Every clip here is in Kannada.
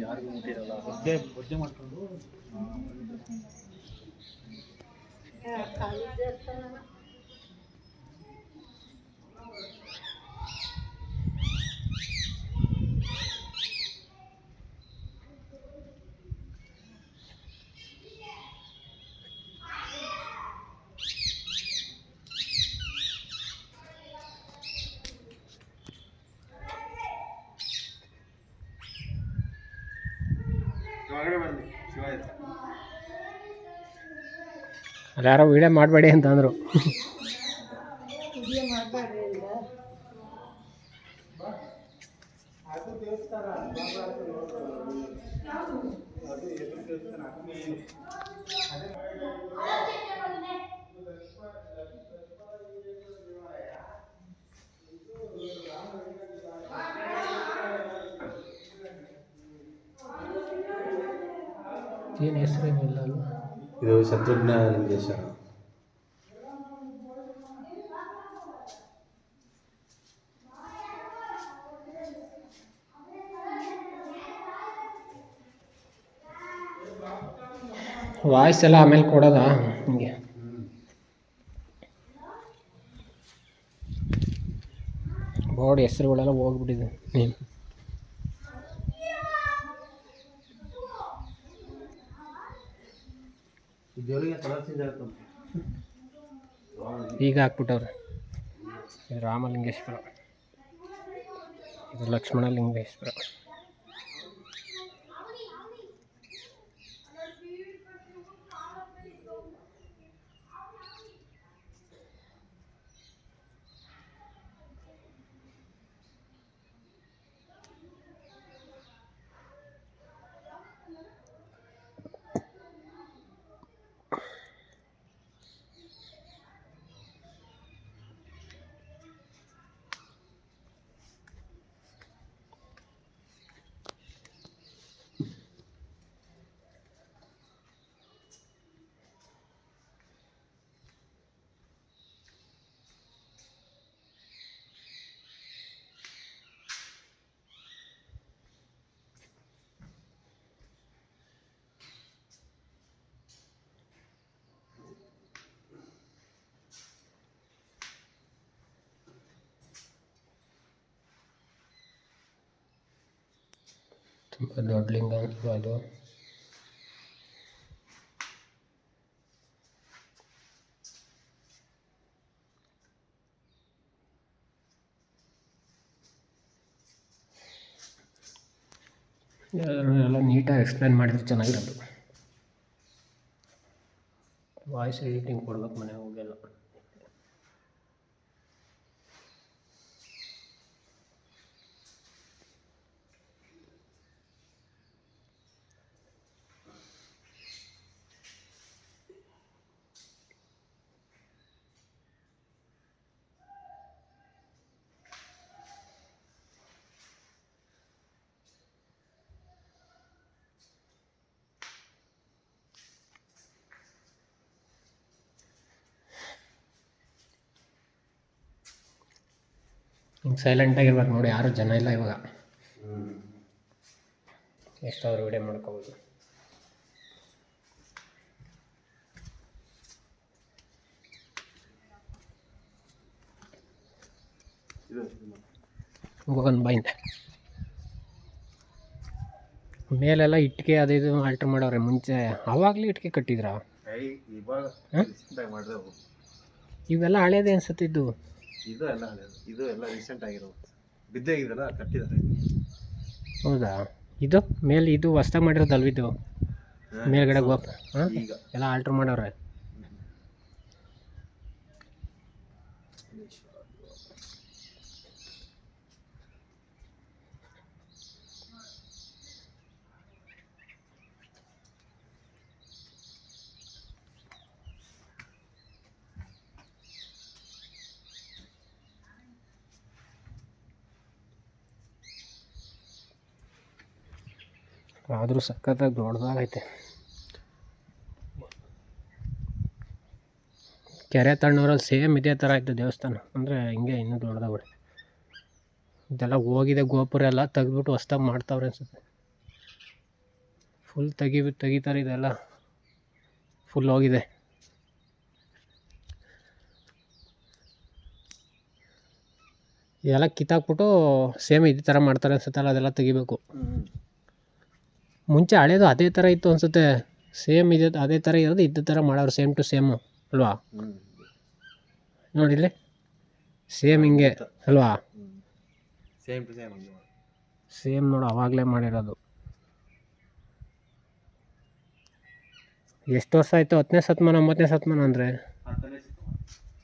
ಯಾರಿಗೂ ಮುಟ್ಟಿರಲ್ಲ ಒದ್ದೆ ಒದ್ದೆ ಮಾಡ್ಕೊಂಡು ಅಲ್ಲಿ ಯಾರೋ ವೀಡಿಯೋ ಮಾಡಬೇಡಿ ಅಂತ ಅಂದರು. ಏನು ಹೆಸರೇನಿಲ್ಲ ಅಲ್ವಾ? ಇದು ಶತ್ರುಘ್ನ ಲಿಂಗೇಶ್ವರ ವಾಯ್ಸ್ ಎಲ್ಲ ಆಮೇಲೆ ಕೊಡೋದಾ? ಹಿಂಗೆ. ಬೋರ್ಡ್ ಹೆಸರುಗಳೆಲ್ಲ ಹೋಗ್ಬಿಟ್ಟಿದೆ. ನೀನು. ಈಗ ಹಾಕ್ಬಿಟ್ಟವ್ರೆ ರಾಮಲಿಂಗೇಶ್ವರ. ಇದು ಲಕ್ಷ್ಮಣ ಲಿಂಗೇಶ್ವರ ತುಂಬ ದೊಡ್ಡ ಲಿಂಗ ಅನ್ಸುತ್ತೆ ಅದು ಎಲ್ಲ ನೀಟಾಗಿ ಎಕ್ಸ್ಪ್ಲೇನ್ ಮಾಡಿದ್ರೆ ಚೆನ್ನಾಗಿರೋದು ವಾಯ್ಸ್ ಎಡಿಟಿಂಗ್ ಕೊಡ್ಬೇಕು ಮನೆ ಹೋಗೆಲ್ಲ ಸೈಲೆಂಟಾಗಿರ್ಬೇಕು ನೋಡಿ ಯಾರು ಜನ ಇಲ್ಲ ಇವಾಗ. ಎಷ್ಟಾದರೂ ವಿಡಿಯೋ ಮಾಡ್ಕೋಬೋದು. ಹೋಗೋಣ ಬಾಯಿಂದ ಮೇಲೆಲ್ಲ ಇಟ್ಟಿಗೆ ಅದು ಇದು ಆಲ್ಟರ್ ಮಾಡವ್ರೆ ಮುಂಚೆ ಅವಾಗಲೇ ಇಟ್ಟಿಗೆ ಕಟ್ಟಿದ್ರಾ? ಇವೆಲ್ಲ ಹಳೇದೇ ಅನ್ಸುತ್ತಿದ್ದು ಇದು ಎಲ್ಲ ಇದು ಎಲ್ಲ ರೀಸೆಂಟ್ ಆಗಿರೋದು. ಬಿದ್ದೆ ಆಗಿದೆಲ್ಲ ಕಟ್ಟಿದ್ದಾರೆ. ಹೌದಾ? ಇದು ಮೇಲೆ ಇದು ಹೊಸ್ದಾಗಿ ಮಾಡಿರೋದಲ್ವ ಇದು ಮೇಲ್ಗಡೆ ಗೋಪುರ ಹಾಂ? ಈಗ. ಎಲ್ಲ ಆಲ್ಟ್ರ್ ಮಾಡವ್ರೆ ಆದರೂ ಸಖತ್ತಾಗಿ ದೊಡ್ಡದಾಗೈತೆ ಕೆರೆ ತಣ್ಣೂರಲ್ಲಿ ಸೇಮ್ ಇದೇ ಥರ ಇತ್ತು ದೇವಸ್ಥಾನ. ಅಂದರೆ ಹಿಂಗೆ ಇನ್ನೂ ದೊಡ್ಡದಾಗ್ಬಿಡೆ ಇದೆಲ್ಲ ಹೋಗಿದೆ ಗೋಪುರ ಎಲ್ಲ ತೆಗೆದ್ಬಿಟ್ಟು ಹೊಸ್ದಾಗಿ ಮಾಡ್ತಾವ್ರೆ ಅನ್ಸುತ್ತೆ. ಫುಲ್ ತೆಗಿ ತೆಗಿತಾರೆ ಇದೆಲ್ಲ. ಫುಲ್ ಹೋಗಿದೆ. ಎಲ್ಲ ಕಿತ್ತಾಕ್ಬಿಟ್ಟು ಸೇಮ್ ಇದೇ ಥರ ಮಾಡ್ತಾರೆ ಅನ್ಸುತ್ತಲ್ಲ, ಅದೆಲ್ಲ ತೆಗಿಬೇಕು. ಮುಂಚೆ ಹಳೇದು ಅದೇ ಥರ ಇತ್ತು ಅನ್ಸುತ್ತೆ. ಸೇಮ್ ಇದೆ ಅದೇ ಥರ ಇರೋದು ಇದ್ದ ಥರ ಮಾಡೋರು ಸೇಮ್ ಟು ಸೇಮು ಅಲ್ವಾ? ನೋಡಿ ನೋಡಿಲ್ಲಿ ಸೇಮ್ ಹಿಂಗೆ ಅಲ್ವಾ? ಸೇಮ್ ಟು ಸೇಮ್ ಸೇಮ್ ನೋಡು ಅವಾಗಲೇ ಮಾಡಿರೋದು. ಎಷ್ಟು ವರ್ಷ ಆಯಿತು? ಹತ್ತನೇ ಶತಮಾನ ಒಂಬತ್ತನೇ ಶತಮಾನ ಅಂದರೆ?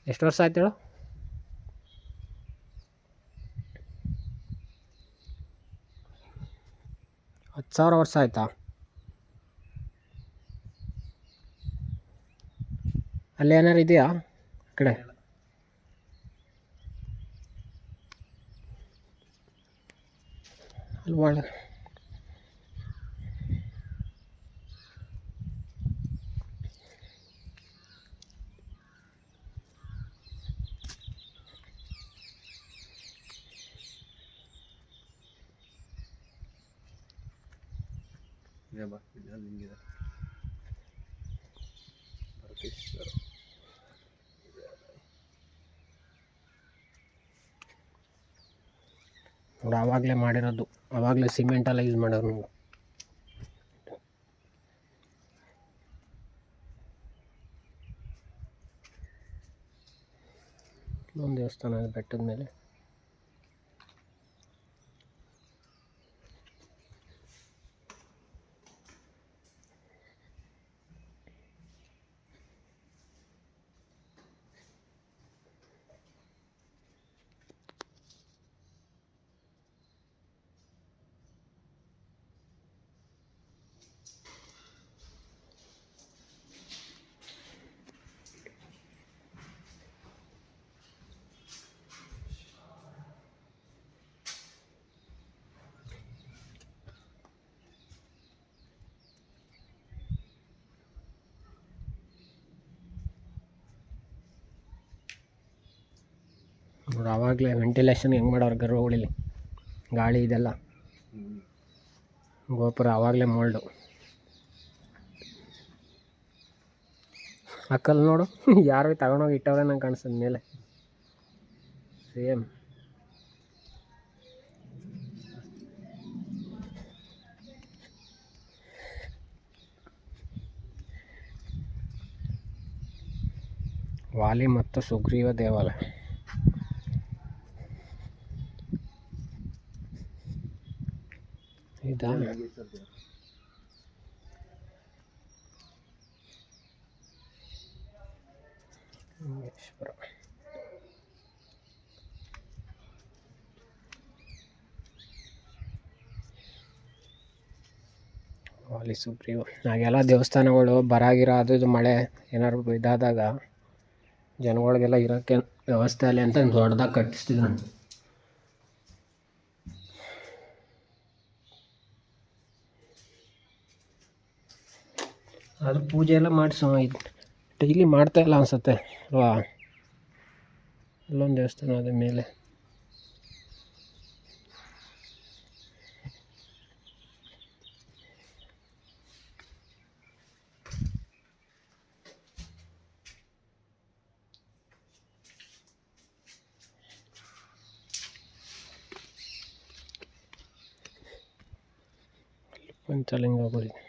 ಎಷ್ಟು ವರ್ಷ ಆಯ್ತು ಹೇಳು? ಹತ್ತು ಸಾವಿರ ವರ್ಷ ಆಯಿತಾ? ಅಲ್ಲಿ ಏನಾರು ಇದೆಯಾ ಆ ಕಡೆ? ಅಲ್ಲಿ ಒಳ ಬಾ ಇದೆ ಅಲ್ಲಿ ಹಿಂಗಿದೆ ಭರತೇಶ್ವರ ನೋಡಿ ಆವಾಗಲೇ ಮಾಡಿರೋದು. ಆವಾಗಲೇ ಸಿಮೆಂಟೆಲ್ಲ ಯೂಸ್ ಮಾಡೋರು ನಾವು. ಒಂದು ದೇವಸ್ಥಾನ ಬೆಟ್ಟದ ಮೇಲೆ. ನೋಡಿ ಆವಾಗಲೇ ವೆಂಟಿಲೇಷನ್ ಹೆಂಗೆ ಮಾಡೋರು ಗರ್ಭಗುಡಿಲಿ ಗಾಳಿ ಇದೆಲ್ಲ. ಗೋಪುರ ಆವಾಗಲೇ ಮೋಲ್ಡು ಅಕ್ಕಲ್ಲಿ ನೋಡು, ಯಾರು ತಗೊಂಡೋಗಿ ಇಟ್ಟವ್ರೆ ನಂಗೆ ಕಾಣಿಸ್ತದೆ ಮೇಲೆ. ಸೇಮ್ ವಾಲಿ ಮತ್ತು ಸುಗ್ರೀವ ದೇವಾಲಯ. ಇದಾ ನಾಗೇಶ್ವರ ದೇವ್ರು. ಹಾಗೆಲ್ಲ ದೇವಸ್ಥಾನಗಳು ಬರಾಗಿರೋ ಅದು ಇದು ಮಳೆ ಏನಾದ್ರು ಇದಾದಾಗ ಜನಗಳಿಗೆಲ್ಲ ಇರೋಕ್ಕೆ ವ್ಯವಸ್ಥೆ ಅಲ್ಲಿ ಅಂತ ದೊಡ್ಡದಾಗಿ ಕಟ್ಟಿಸ್ತಿದ್ರು. ಅದು ಪೂಜೆ ಎಲ್ಲ ಮಾಡಿಸೋ, ಇದು ಡೈಲಿ ಮಾಡ್ತಾ ಇಲ್ಲ ಅನ್ಸುತ್ತೆ. ಅಲ್ವಾ ಅಲ್ಲೊಂದು ದೇವಸ್ಥಾನ ಅದ ಮೇಲೆ. ಪಂಚಲಿಂಗ ಗುಡಿ